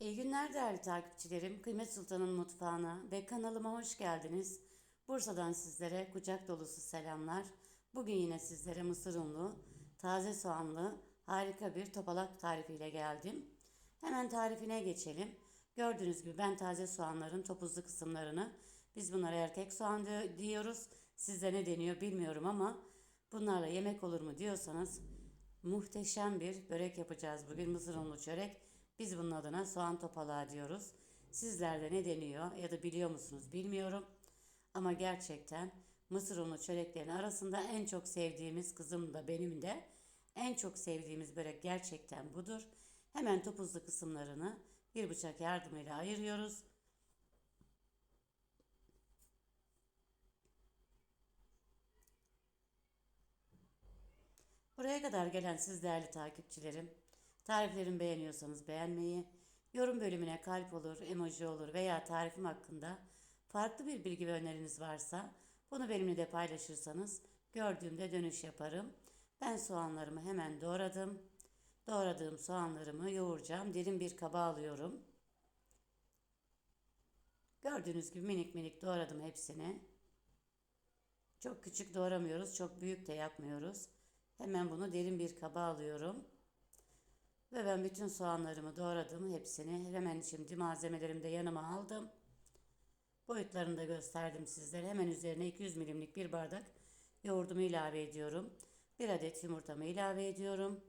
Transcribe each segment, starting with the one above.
İyi günler değerli takipçilerim. Kıymet Sultan'ın mutfağına ve kanalıma hoş geldiniz. Bursa'dan sizlere kucak dolusu selamlar. Bugün yine sizlere mısır unlu, taze soğanlı harika bir topalak tarifiyle geldim. Hemen tarifine geçelim. Gördüğünüz gibi ben taze soğanların topuzlu kısımlarını, biz bunlara erkek soğan diyoruz. Sizde ne deniyor bilmiyorum ama bunlarla yemek olur mu diyorsanız muhteşem bir börek yapacağız bugün mısır unlu çörek. Biz bunun adına soğan topalağı diyoruz. Sizlerde ne deniyor ya da biliyor musunuz bilmiyorum. Ama gerçekten mısır unlu çöreklerin arasında en çok sevdiğimiz kızım da benim de en çok sevdiğimiz börek gerçekten budur. Hemen topuzlu kısımlarını bir bıçak yardımıyla ayırıyoruz. Buraya kadar gelen siz değerli takipçilerim, tariflerimi beğeniyorsanız beğenmeyi, yorum bölümüne kalp olur, emoji olur veya tarifim hakkında farklı bir bilgi ve öneriniz varsa bunu benimle de paylaşırsanız gördüğümde dönüş yaparım. Ben soğanlarımı hemen doğradım. Doğradığım soğanlarımı yoğuracağım. Derin bir kaba alıyorum. Gördüğünüz gibi minik minik doğradım hepsini. Çok küçük doğramıyoruz, çok büyük de yapmıyoruz. Hemen bunu derin bir kaba alıyorum. Ve ben bütün soğanlarımı doğradım hepsini. Hemen şimdi malzemelerimi de yanıma aldım. Boyutlarını da gösterdim sizlere. Hemen üzerine 200 milimlik bir bardak yoğurdumu ilave ediyorum. Bir adet yumurtamı ilave ediyorum.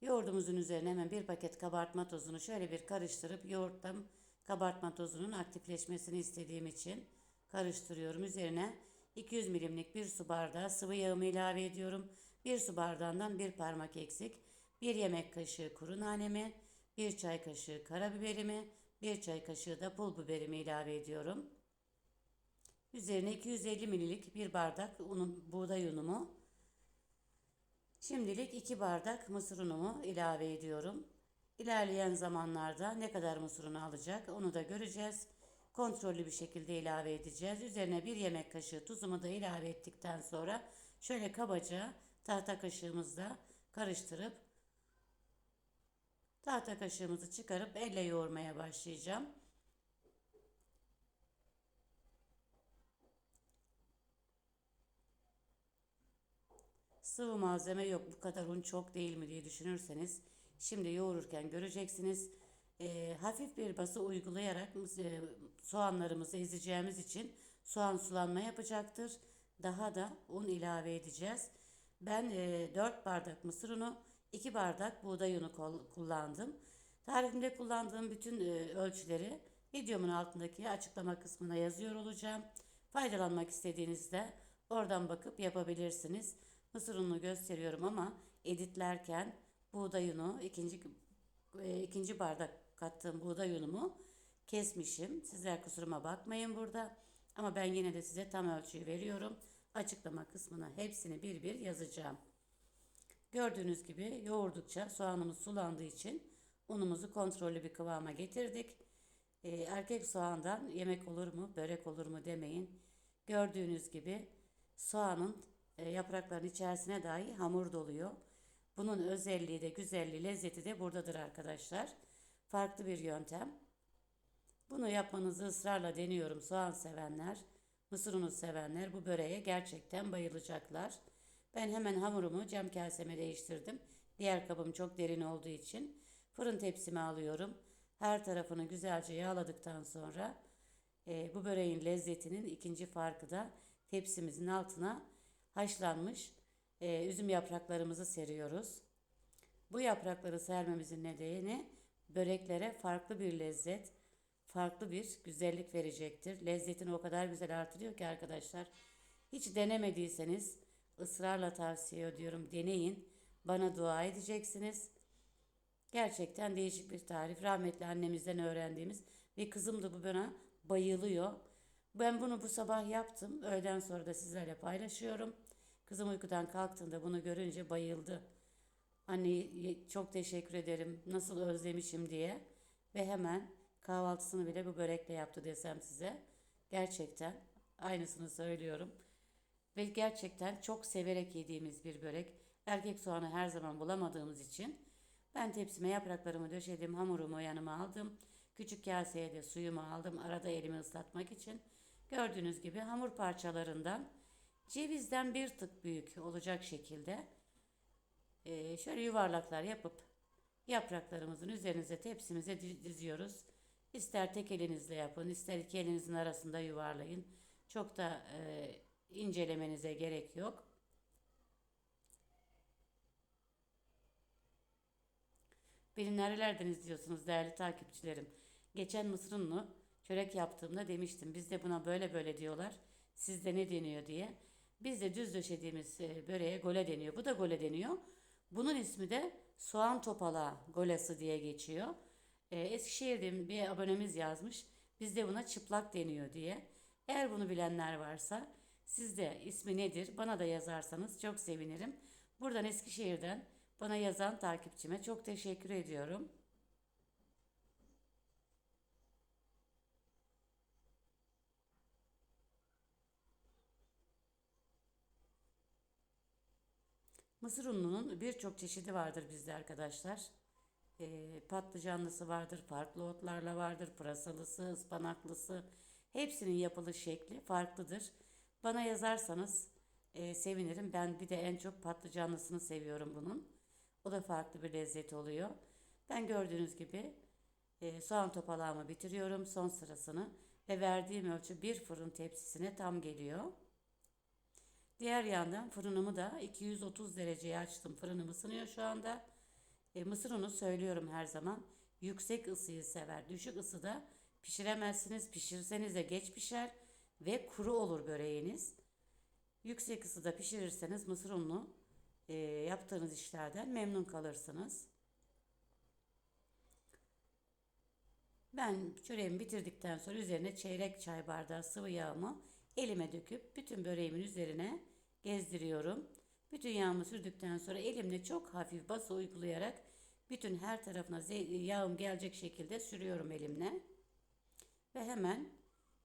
Yoğurdumuzun üzerine hemen bir paket kabartma tozunu şöyle bir karıştırıp yoğurttan kabartma tozunun aktifleşmesini istediğim için karıştırıyorum. Üzerine 200 milimlik bir su bardağı sıvı yağımı ilave ediyorum. Bir su bardağından bir parmak eksik. Bir yemek kaşığı kuru nanemi, bir çay kaşığı karabiberimi, bir çay kaşığı da pul biberimi ilave ediyorum. Üzerine 250 ml bir bardak unun, buğday unumu. Şimdilik 2 bardak mısır unumu ilave ediyorum. İlerleyen zamanlarda ne kadar mısır unu alacak onu da göreceğiz. Kontrollü bir şekilde ilave edeceğiz. Üzerine bir yemek kaşığı tuzumu da ilave ettikten sonra şöyle kabaca tahta kaşığımızla karıştırıp tahta kaşığımızı çıkarıp elle yoğurmaya başlayacağım. Sıvı malzeme yok bu kadar un çok değil mi diye düşünürseniz şimdi yoğururken göreceksiniz. E, hafif bir bası uygulayarak e, soğanlarımızı ezeceğimiz için soğan sulanma yapacaktır. Daha da un ilave edeceğiz. Ben e, 4 bardak mısır unu, 2 bardak buğday unu kullandım. Tarifimde kullandığım bütün e, ölçüleri videomun altındaki açıklama kısmına yazıyor olacağım. Faydalanmak istediğinizde oradan bakıp yapabilirsiniz. Mısır ununu gösteriyorum ama editlerken buğday unu ikinci e, ikinci bardak kattığım buğday unumu kesmişim. Sizler kusuruma bakmayın burada. Ama ben yine de size tam ölçüyü veriyorum. Açıklama kısmına hepsini bir bir yazacağım. Gördüğünüz gibi yoğurdukça soğanımız sulandığı için unumuzu kontrollü bir kıvama getirdik. Ee, erkek soğandan yemek olur mu, börek olur mu demeyin. Gördüğünüz gibi soğanın e, yaprakların içerisine dahi hamur doluyor. Bunun özelliği de güzelliği, lezzeti de buradadır arkadaşlar. Farklı bir yöntem. Bunu yapmanızı ısrarla deniyorum soğan sevenler, mısır unu sevenler bu böreğe gerçekten bayılacaklar. Ben hemen hamurumu cam kaseme değiştirdim. Diğer kabım çok derin olduğu için fırın tepsime alıyorum. Her tarafını güzelce yağladıktan sonra e, bu böreğin lezzetinin ikinci farkı da tepsimizin altına haşlanmış e, üzüm yapraklarımızı seriyoruz. Bu yaprakları sermemizin nedeni böreklere farklı bir lezzet, farklı bir güzellik verecektir. Lezzetini o kadar güzel artırıyor ki arkadaşlar. Hiç denemediyseniz ısrarla tavsiye ediyorum. Deneyin. Bana dua edeceksiniz. Gerçekten değişik bir tarif. Rahmetli annemizden öğrendiğimiz ve kızım da bu bana bayılıyor. Ben bunu bu sabah yaptım. Öğleden sonra da sizlerle paylaşıyorum. Kızım uykudan kalktığında bunu görünce bayıldı. Anne çok teşekkür ederim. Nasıl özlemişim diye. Ve hemen kahvaltısını bile bu börekle yaptı desem size. Gerçekten aynısını söylüyorum. Ve gerçekten çok severek yediğimiz bir börek. Erkek soğanı her zaman bulamadığımız için Ben tepsime yapraklarımı döşedim, hamurumu yanıma aldım. Küçük kaseye de suyumu aldım arada elimi ıslatmak için. Gördüğünüz gibi hamur parçalarından cevizden bir tık büyük olacak şekilde e, şöyle yuvarlaklar yapıp yapraklarımızın üzerinize tepsimize di- diziyoruz. İster tek elinizle yapın, ister iki elinizin arasında yuvarlayın. Çok da e, incelemenize gerek yok. Beni nerelerden izliyorsunuz değerli takipçilerim? Geçen mısır unlu çörek yaptığımda demiştim. Bizde buna böyle böyle diyorlar. Sizde ne deniyor diye. Bizde düz döşediğimiz e, böreğe gole deniyor. Bu da gole deniyor. Bunun ismi de soğan topalağı golası diye geçiyor. E, Eskişehir'de bir abonemiz yazmış. Bizde buna çıplak deniyor diye. Eğer bunu bilenler varsa sizde ismi nedir bana da yazarsanız çok sevinirim. Buradan Eskişehir'den bana yazan takipçime çok teşekkür ediyorum. Mısır ununun birçok çeşidi vardır bizde arkadaşlar. Ee, patlıcanlısı vardır, farklı otlarla vardır, pırasalısı, ıspanaklısı. Hepsinin yapılış şekli farklıdır. Bana yazarsanız e, sevinirim. Ben bir de en çok patlıcanlısını seviyorum bunun. O da farklı bir lezzet oluyor. Ben gördüğünüz gibi e, soğan topalağımı bitiriyorum son sırasını ve verdiğim ölçü bir fırın tepsisine tam geliyor. Diğer yandan fırınımı da 230 dereceye açtım. Fırınım ısınıyor şu anda. E, mısır unu söylüyorum her zaman. Yüksek ısıyı sever. Düşük ısıda pişiremezsiniz. Pişirseniz de geç pişer ve kuru olur böreğiniz. Yüksek ısıda pişirirseniz mısır ununu e, yaptığınız işlerden memnun kalırsınız. Ben çöreğimi bitirdikten sonra üzerine çeyrek çay bardağı sıvı yağımı elime döküp bütün böreğimin üzerine gezdiriyorum. Bütün yağımı sürdükten sonra elimle çok hafif bası uygulayarak bütün her tarafına yağım gelecek şekilde sürüyorum elimle. Ve hemen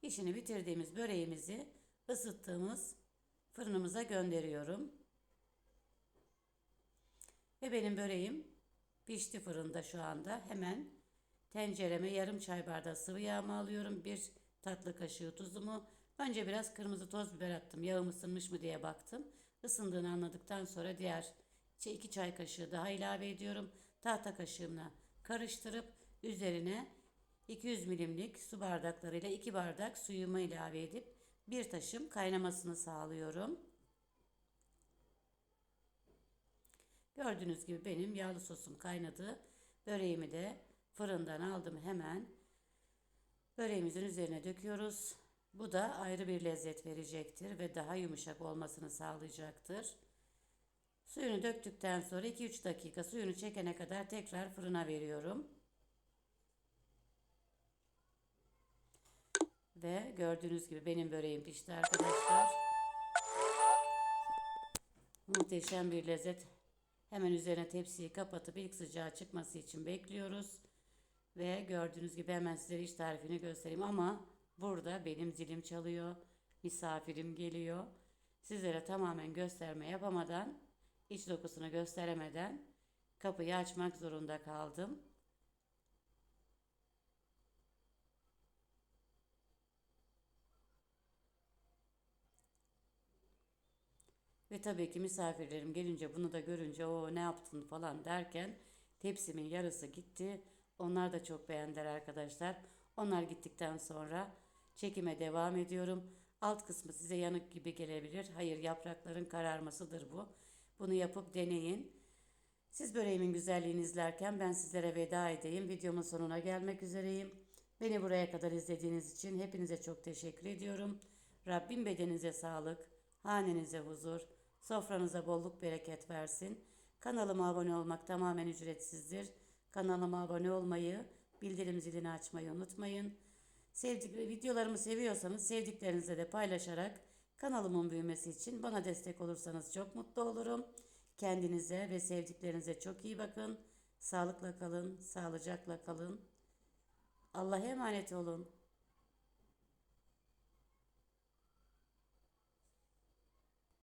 işini bitirdiğimiz böreğimizi ısıttığımız fırınımıza gönderiyorum. Ve benim böreğim pişti fırında şu anda. Hemen tencereme yarım çay bardağı sıvı yağımı alıyorum. Bir tatlı kaşığı tuzumu. Önce biraz kırmızı toz biber attım. Yağım ısınmış mı diye baktım. Isındığını anladıktan sonra diğer çe- iki çay kaşığı daha ilave ediyorum. Tahta kaşığımla karıştırıp üzerine 200 milimlik su bardaklarıyla 2 bardak suyumu ilave edip bir taşım kaynamasını sağlıyorum. Gördüğünüz gibi benim yağlı sosum kaynadı. Böreğimi de fırından aldım hemen. Böreğimizin üzerine döküyoruz. Bu da ayrı bir lezzet verecektir ve daha yumuşak olmasını sağlayacaktır. Suyunu döktükten sonra 2-3 dakika suyunu çekene kadar tekrar fırına veriyorum. Ve gördüğünüz gibi benim böreğim pişti arkadaşlar. Muhteşem bir lezzet. Hemen üzerine tepsiyi kapatıp ilk sıcağı çıkması için bekliyoruz. Ve gördüğünüz gibi hemen size iş tarifini göstereyim ama burada benim zilim çalıyor. Misafirim geliyor. Sizlere tamamen gösterme yapamadan, iç dokusunu gösteremeden kapıyı açmak zorunda kaldım. Ve tabii ki misafirlerim gelince bunu da görünce o ne yaptın falan derken tepsimin yarısı gitti. Onlar da çok beğendiler arkadaşlar. Onlar gittikten sonra çekime devam ediyorum. Alt kısmı size yanık gibi gelebilir. Hayır yaprakların kararmasıdır bu. Bunu yapıp deneyin. Siz böreğimin güzelliğini izlerken ben sizlere veda edeyim. Videomun sonuna gelmek üzereyim. Beni buraya kadar izlediğiniz için hepinize çok teşekkür ediyorum. Rabbim bedeninize sağlık, hanenize huzur, sofranıza bolluk bereket versin. Kanalıma abone olmak tamamen ücretsizdir. Kanalıma abone olmayı, bildirim zilini açmayı unutmayın. Sevdik, videolarımı seviyorsanız sevdiklerinizle de paylaşarak kanalımın büyümesi için bana destek olursanız çok mutlu olurum. Kendinize ve sevdiklerinize çok iyi bakın. Sağlıkla kalın, sağlıcakla kalın. Allah'a emanet olun.